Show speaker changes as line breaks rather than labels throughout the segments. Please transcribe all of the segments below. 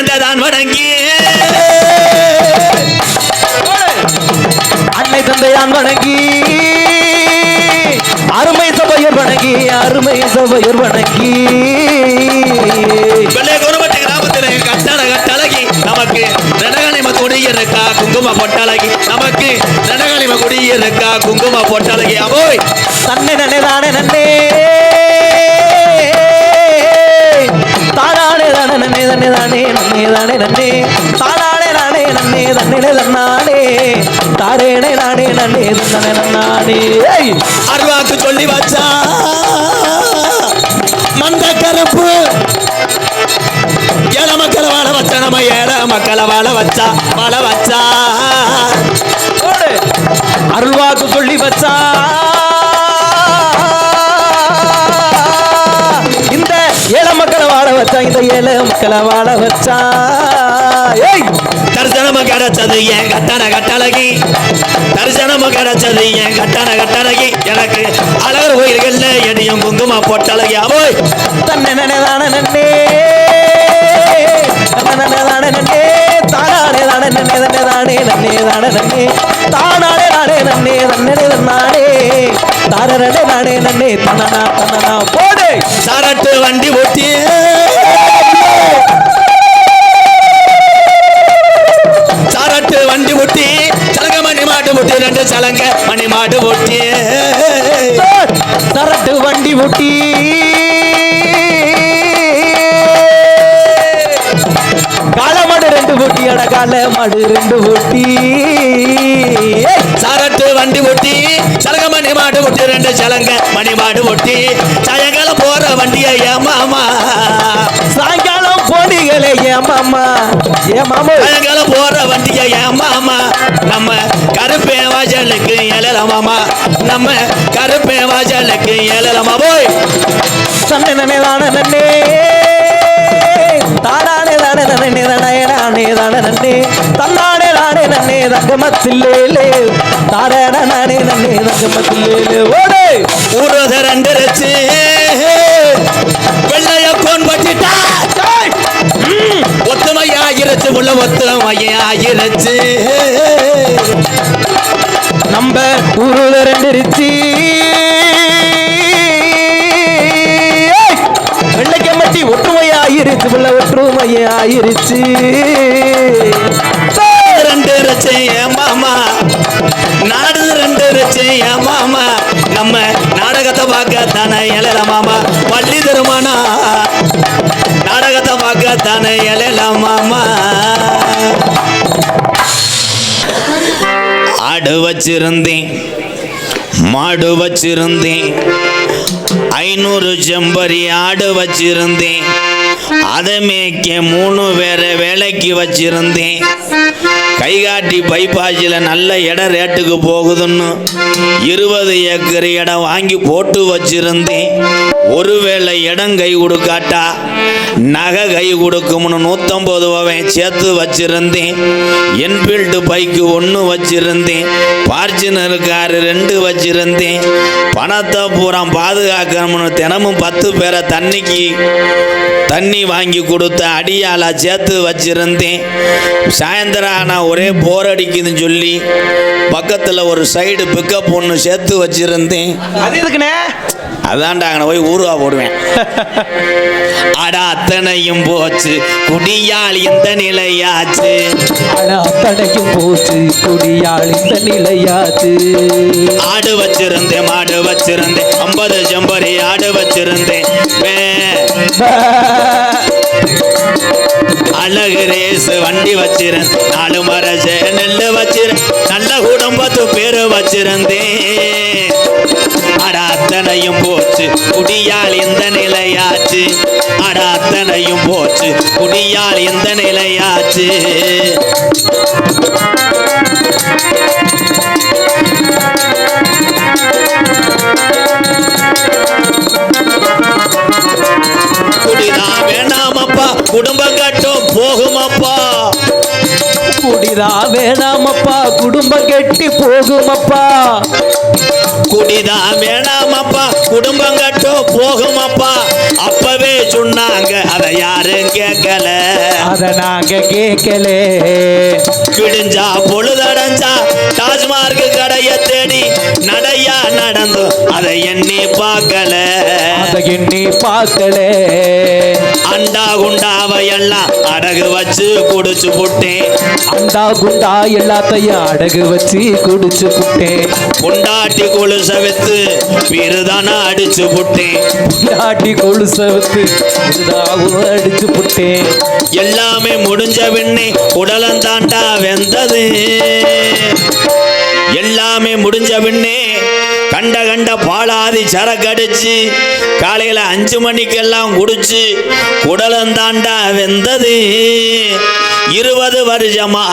தந்தைதான் வணங்கி.
அன்னை தந்தையான் வணங்கி. அருமை சபையர் வணங்கி அருமை சபையர் வணங்கி.
குருமட்டு கிராமத்தில் கட்டள கட்டழகி நமக்கு ரணகலிம குடியிருக்கா குங்கும பொட்டழகி. நமக்கு ரணகலிம குடியிருக்கா குங்கும பொட்டழகி. அவோய்
தன்னை நன்னே தானே நன்னே தானே நன்னே தன்னே தானே நன்னே தானே நன்னே தானானே நானே நன்னே தன்னே தன்னாடே தாரேனே நானே நன்னே தன்னே நன்னாடே
அருவாக்கு சொல்லி வச்சா. மந்த கருப்பு ஏழை மக்களை வாழ வச்சா நம்ம ஏழை மக்களை வாழ வச்சா வாழ வச்சா.
அருள்வாக்கு சொல்லி வச்சா. மக்களை வாழ வச்சா இந்த ஏழை மக்களை வாழ வச்சா. ஏய்!
தரிசனம கிடைச்சது என் கட்டண கட்டழகி. தரிசனம கிடைச்சது என் கட்டண கட்டழகி. எனக்கு அழகர் கோயில்கள்ல எடியும் குங்கும பொட்டழகி. அவோய்
தன்னை நனதான நன்னே நனதான நன்னே தானானே தானே நன்னே தன்னே தானே நன்னே தானே தானானே நானே நன்னே தன்னே தன்னானே தாரனே நானே நன்னே தன்னனா தன்னனா போடு.
சரட்டு வண்டி ஓட்டி. சரட்டு வண்டி ஓட்டி. சலங்க மணி மாட்டு ஓட்டி ரெண்டு சலங்க மணி மாடு ஓட்டி.
சரட்டு வண்டி முட்டி ரெண்டு பூட்டி அட காலமாடு ரெண்டு ஏய்,
சரட்டு வண்டி ஓட்டி சலங்க மணி மாடு ஓட்டி ரெண்டு சலங்க மணி மாடு ஓட்டி சாயங்காலம் போற வண்டியை ஏமாமா
சாயங்காலம் போனீங்களே ஏன் மாமா. ஏன் மாமா.
சாயங்காலம் போற வண்டியை ஏமாமா நம்ம கருப்பே வாசலுக்கு எழலமாமா நம்ம கருப்பே வாசலுக்கு எழலமா போய்
தானே நன்னே. நானே நன்னே தங்கமத்தில்லே நானே நன்னே தங்கமத்தில்லே ஓடு
ஊரத ரெண்டு ரச்சு வெள்ளைய கோன் பட்டிட்டா ஒத்துமையாகிருச்சு உள்ள ஒத்துமையாகிருச்சு
நம்ம ஊருல ரெண்டிருச்சு வெள்ளைக்கம்பட்டி ஒற்றுமையாயிருச்சு உள்ள ஒற்றுமையாயிருச்சு
ரெண்டு மாமா. நாடு ரெண்டு ரச்சு என் மாமா. நம்ம நாடகத்தை பார்க்க தானே எழல மாமா? பள்ளி திருமணா. நாடகத்தை பார்க்க தானே எழல மாமா? ஆடு வச்சிருந்தேன் மாடு வச்சிருந்தேன். ஐநூறு செம்பரி ஆடு வச்சிருந்தேன். அதை மேய்க்க மூணு பேரை வேலைக்கு வச்சிருந்தேன். கைகாட்டி பைபாஸில் நல்ல இடம் ரேட்டுக்கு போகுதுன்னு இருபது ஏக்கர் இடம் வாங்கி போட்டு வச்சிருந்தேன். ஒருவேளை இடம் கை கொடுக்காட்டா நகை கை கொடுக்கும்னு நூற்றம்பது ரூபாய் சேர்த்து வச்சிருந்தேன். என்ஃபீல்டு பைக்கு ஒன்று வச்சிருந்தேன். ஃபார்ச்சுனர் காரு ரெண்டு வச்சிருந்தேன். பணத்தை பூரா பாதுகாக்கணும்னு தினமும் பத்து பேரை தண்ணிக்கு தண்ணி வாங்கி கொடுத்த அடியாளா சேர்த்து வச்சிருந்தேன். சாயந்தரம் ஆனால் ஒரே போர் அடிக்குதுன்னு சொல்லி பக்கத்தில் ஒரு சைடு பிக்கப் ஒன்று சேர்த்து வச்சிருந்தேன்.
அது எதுக்குண்ணே?
அதான்டா அங்கே போய் ஊருவா போடுவேன். அட அத்தனையும் போச்சு. குடியால் இந்த நிலையாச்சு.
ஆனா அத்தனைக்கும் போச்சு. குடியாள் இந்த நிலையாச்சு.
ஆடு வச்சிருந்தேன் மாடு வச்சிருந்தேன். ஐம்பது ஜம்பரி ஆடு வச்சிருந்தேன். அழகு ரேசு வண்டி வச்சிருந்த நாலு மரஜ நெல்லு வச்சிருந்த நல்ல குடும்பத்து பேரு வச்சிருந்தேன். அடாத்தனையும் போச்சு குடியால் இந்த நிலையாச்சு. அடாத்தனையும் போச்சு குடியால் இந்த நிலையாச்சு.
குடிதா வேணாமப்பா குடும்பம் கெட்டி போகுமப்பா.
குடிதான் வேணாமப்பா குடும்பம் கட்டோ போகுமப்பா. அப்பவே சொன்னாங்க அதை யாரும் கேட்கல.
அத நாங்க கேட்கலே.
விடிஞ்சா பொழுதடைஞ்சா டாஸ்மார்க் கடைய தேடி நடந்தோம் அதை எண்ணி பார்க்கல.
அத எண்ணி பார்க்கலே.
அண்டா குண்டாவை எல்லாம் அடகு வச்சு குடிச்சு புட்டேன்.
அண்டா குண்டா எல்லாத்தையும் அடகு வச்சு குடிச்சு புட்டேன்.
பொண்டாட்டி கொலுச வித்து பிறதான அடிச்சு புட்டேன்.
நாட்டி கொலுச வித்து இதுதாவும் அடிச்சு புட்டேன்.
எல்லாமே முடிஞ்ச பின்னே உடலந்தாண்டா வெந்தது. எல்லாமே முடிஞ்ச பின்னே கண்ட கண்ட பாலாதி சரக்கடிச்சு காலையில அஞ்சு மணிக்கெல்லாம் குடிச்சு உடலந்தாண்டா வெந்தது. இருபது வருஷமா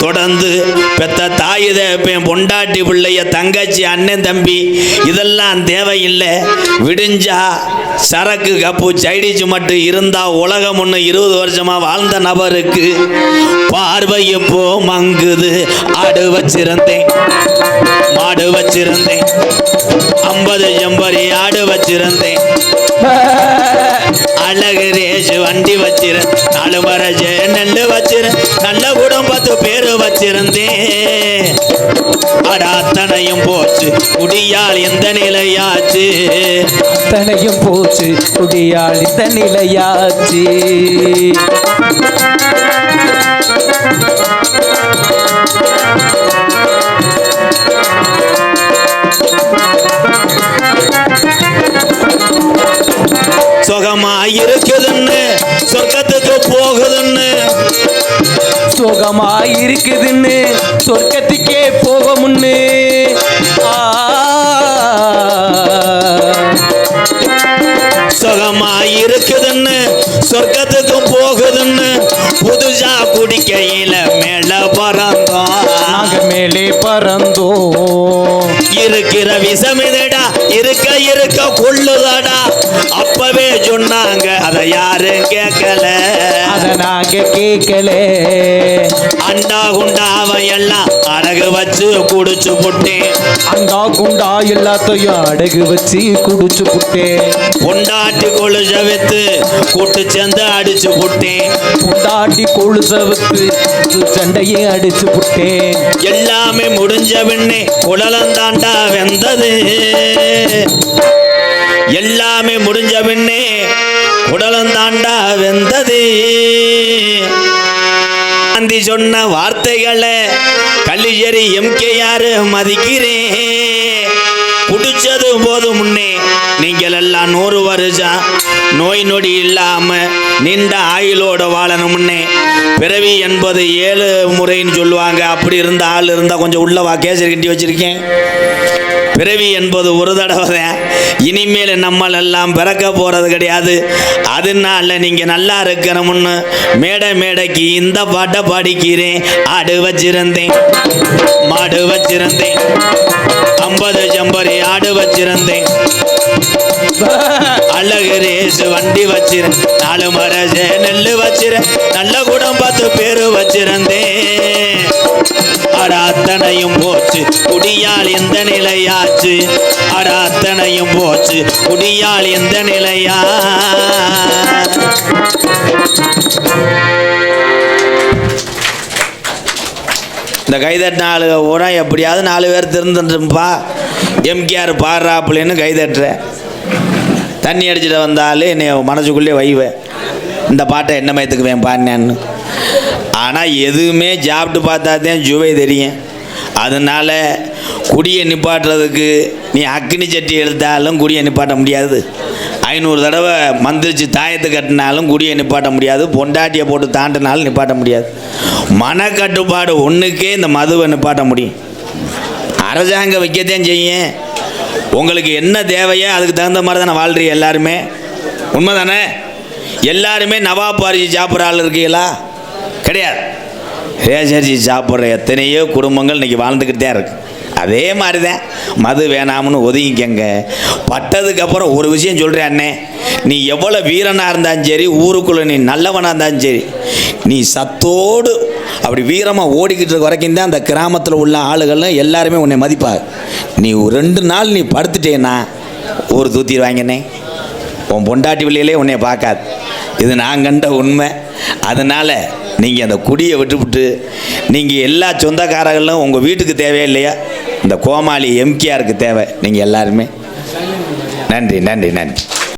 தொடர்ந்து பெத்த தாயுத பொண்டாட்டி பிள்ளைய தங்கச்சி அண்ணன் தம்பி இதெல்லாம் தேவையில்லை. விடிஞ்சா சரக்கு கப்பு சைடிச்சு மட்டும் இருந்தா உலகம் ஒன்று இருபது வருஷமா வாழ்ந்த நபருக்கு பார்வை இப்போ மங்குது. ஆடு வச்சிருந்தேன் மாடு வச்சிருந்தேன் ஐம்பது எம்பரி ஆடு வச்சிருந்தேன். அழகு ரேஷு வண்டி வச்சிருந்தேன் நாலு மரஜ நெல்லு வச்சிருந்தேன் நல்ல குடும்பத்து பேரு வச்சிருந்தேன். அடா அத்தனையும் போச்சு குடியால் எந்த நிலையாச்சு?
அத்தனையும் போச்சு. குடியால் இந்த நிலையாச்சு.
சுகமா இருக்குதுன்னு சொர்க்கத்துக்கு போகுதுன்னு.
சுகமா இருக்குதுன்னு சொர்க்கத்துக்கே போக முன்னு
மேலே இருக்கிற விஷமிதடா இருக்க இருக்க கொள்ளுதடா. சொன்னாங்க. அதை யாரும் கேட்கல.
அத நாங்க கேட்கல.
அண்டா குண்டாவை எல்லாம் அடகு வச்சு குடிச்சு புட்டேன்.
அண்டா குண்டா எல்லாத்தையும் அடகு வச்சு குடிச்சு புட்டேன்.
பொண்டாட்டி கொழுச வித்து கூட்டு சேர்ந்து அடிச்சு புட்டேன்.
புண்டாட்டி கொழுச வித்து சண்டையே அடிச்சு புட்டேன்.
எல்லாமே முடிஞ்ச பின்னே குடலந்தாண்டா வெந்தது. எல்லாமே முடிஞ்ச பின்னே தாண்டா வெந்தது. காந்தி சொன்ன வார்த்தைகளை கல்லியறி எம்கேஆர் மதிக்கிறேன். குடிச்சது போதும் முன்னே நீங்கள் எல்லாம் நூறு வருஷம் நோய் நொடி இல்லாம நீண்ட ஆயுளோட முன்னே. பிறவி என்பது ஏழு முறைன்னு சொல்லுவாங்க. அப்படி இருந்த ஆள் இருந்தால் கொஞ்சம் உள்ளவா கேசரி கட்டி வச்சிருக்கேன். பிறவி என்பது ஒரு தடவை தான் இனிமேல் நம்மளெல்லாம் எல்லாம் பிறக்க போகிறது கிடையாது. அதனால நீங்கள் நல்லா இருக்கணும்னு மேடை மேடைக்கு இந்த பாட்டை பாடிக்கிறேன். ஆடு வச்சிருந்தேன் மாடு வச்சிருந்தேன் ஐம்பது ஜம்பரி ஆடு வச்சிருந்தேன். அழகு ரேசு வண்டி வச்சிருந்தேன் நாலு மரஜ நெல் வச்சிருந்தேன் நல்ல குடும்பத்து பேரு வச்சிருந்தேன். அட அத்தனையும் போச்சு. குடியால் எந்த நிலையாச்சு? அடாத்தனையும் போச்சு. குடியால் எந்த நிலையா? இந்த கைதட்டின நாலு பூரா எப்படியாவது நாலு பேர் திருந்துட்டுப்பா எம்கேஆர் பாடுறாப்புலன்னு கைதட்டுற. தண்ணி அடிச்சுட்டு வந்தாலும் என்னை மனசுக்குள்ளே வைவேன் இந்த பாட்டை என்ன மயத்துக்குவேன் பாடினேன்னு. ஆனால் எதுவுமே சாப்பிட்டு பார்த்தா தான் சுவை தெரியும். அதனால் குடியை நிப்பாட்டுறதுக்கு நீ அக்னி சட்டி எடுத்தாலும் குடியை நிப்பாட்ட முடியாது. ஐநூறு தடவை மந்திரிச்சு தாயத்து கட்டினாலும் குடியை நிப்பாட்ட முடியாது. பொண்டாட்டியை போட்டு தாண்டினாலும் நிப்பாட்ட முடியாது. மனக்கட்டுப்பாடு ஒன்றுக்கே இந்த மதுவை நிப்பாட்ட முடியும். அரசாங்கம் வைக்கத்தான் செய்யும். உங்களுக்கு என்ன தேவையோ அதுக்கு தகுந்த மாதிரி தானே வாழ்றீங்க எல்லாருமே? உண்மை தானே எல்லாருமே நவாப் அரிசி சாப்பிட்ற ஆள் இருக்கீங்களா? கிடையாது. ரேசரிசி சாப்பிட்ற எத்தனையோ குடும்பங்கள் இன்றைக்கி வாழ்ந்துக்கிட்டு தான் இருக்கு. அதே மாதிரி தான் மது வேணாம்னு ஒதுங்கிக்கங்க. பட்டதுக்கப்புறம் ஒரு விஷயம் சொல்கிறேன் அண்ணே. நீ எவ்வளோ வீரனாக இருந்தாலும் சரி ஊருக்குள்ளே நீ நல்லவனாக இருந்தாலும் சரி நீ சத்தோடு அப்படி வீரமாக ஓடிக்கிட்டு இருக்க வரைக்கும் தான் அந்த கிராமத்தில் உள்ள ஆளுகளும் எல்லாருமே உன்னை மதிப்பாங்க. நீ ஒரு ரெண்டு நாள் நீ படுத்துட்டேன்னா ஒரு தூத்திடுவாங்கண்ணே. உன் பொண்டாட்டி வெளியிலே உன்னை பார்க்காது. இது நான் கண்ட உண்மை. அதனால் நீங்கள் அந்த குடியை விட்டுவிட்டு நீங்கள் எல்லா சொந்தக்காரர்களும் உங்கள் வீட்டுக்கு தேவையில்லையா இந்த கோமாளி எம்கேஆருக்கு தேவை. நீங்கள் எல்லாருமே. நன்றி நன்றி நன்றி.